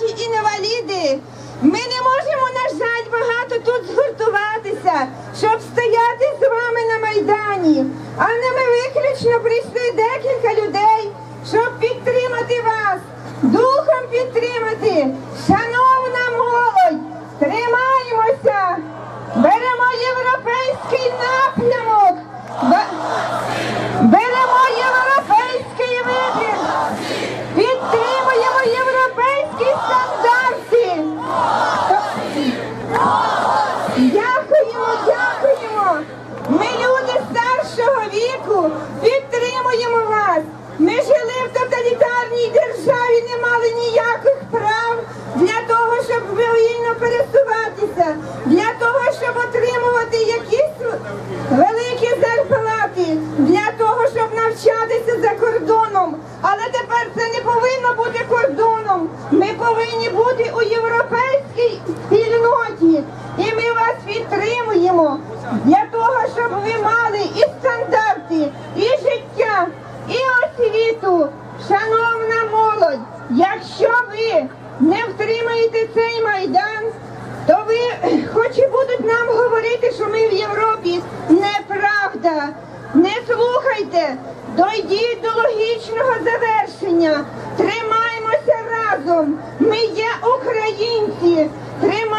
незрячі, інваліди. Ми не можемо, на жаль, багато тут згуртуватися, щоб стояти з вами на Майдані. Але ми виключно прийшли декілька Підтримуємо вас. Ми жили в тоталітарній державі, не мали ніяких прав для того, щоб вільно пересуватися, для того, щоб отримувати якісь великі зарплати, для того, щоб навчатися за кордоном. Але тепер це не повинно бути кордоном. Ми повинні бути у європейській спільноті. І ми вас підтримуємо для того, щоб ви мали і Шановна молодь, якщо ви не втримаєте цей майдан, то ви хоч і будуть нам говорити, що ми в Європі неправда. Не слухайте, дойдіть до логічного завершення. Тримаймося разом. Ми є українці. Тримаймося